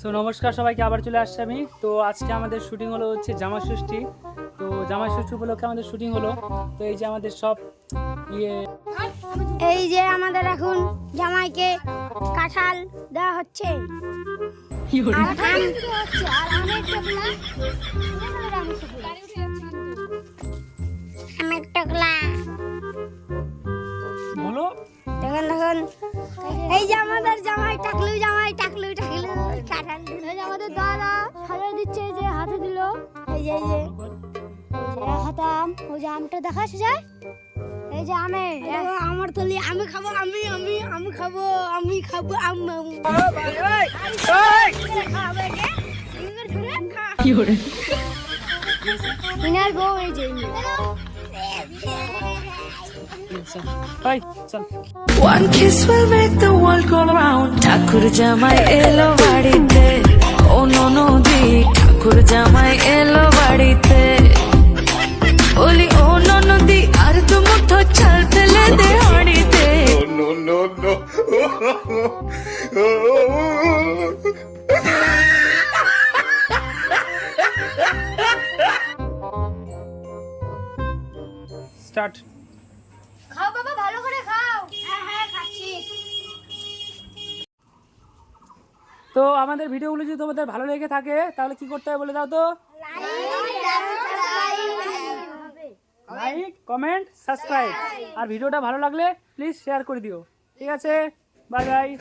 So নমস্কার সবাইকে আবার চলে আসছি আমি। তো আজকে আমাদের শুটিং হলো হচ্ছে জামা ষষ্ঠী তো জামা ষষ্ঠী উপলক্ষে আমাদের শুটিং হলো। তো এই যে আমাদের সব ইয়ে এই যে আমাদের এখন জামাইকে কাঁঠাল দেওয়া হচ্ছে। আমের টোকলা। বলো। এই যে আমাদের জামাই টাকলু যে এই যে হাতে আম ওই যে আমটা দেখা যায়? এই যে আমে আমার তলি আমি খাব আমি আমি আমি খাব আমি খাব আম কে? ইনার ঘুরে বউ এই যে। One kiss will make the world go round. ঠাকুর জামাই এলো বাড়িতে। স্টার্ট। খাও বাবা ভালো করে খাও। হ্যাঁ হ্যাঁ খাচ্ছি। তো আমাদের ভিডিওগুলো যদি তোমাদের ভালো লেগে থাকে তাহলে কি করতে হবে বলে দাও তো? Like comment subscribe. আর ভিডিওটা ভালো লাগলে প্লিজ শেয়ার করে দিও। ঠিক আছে? Bye bye.